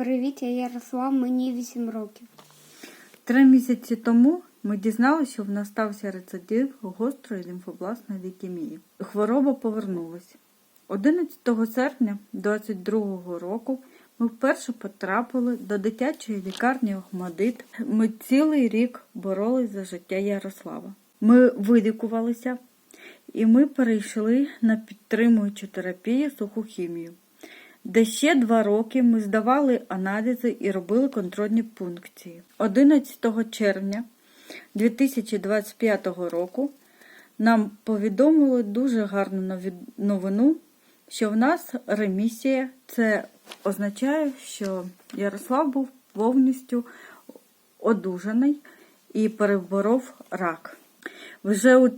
Привіт, я Ярослав, мені 8 років. Три місяці тому ми дізналися, що в нас стався рецидив гострої лімфобластної лейкемії. Хвороба повернулася. 11 серпня 2022 року ми вперше потрапили до дитячої лікарні Охмадит. Ми цілий рік боролись за життя Ярослава. Ми вилікувалися і ми перейшли на підтримуючу терапію суху хімію де ще два роки ми здавали аналізи і робили контрольні пункції. 11 червня 2025 року нам повідомили дуже гарну новину, що в нас ремісія. Це означає, що Ярослав був повністю одужаний і переборов рак. Вже у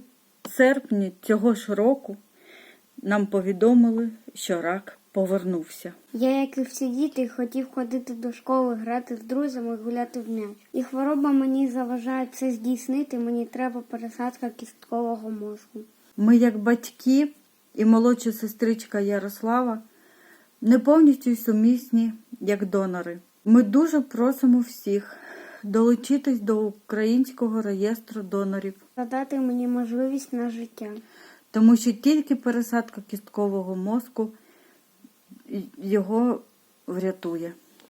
серпні цього ж року нам повідомили, що рак повернувся. Я, як і всі діти, хотів ходити до школи, грати з друзями, гуляти в м'яч. І хвороба мені заважає це здійснити, мені треба пересадка кісткового мозку. Ми, як батьки і молодша сестричка Ярослава, не повністю сумісні як донори. Ми дуже просимо всіх долучитись до українського реєстру донорів, Задати мені можливість на життя. тому що тільки пересадка кісткового мозку його врятує.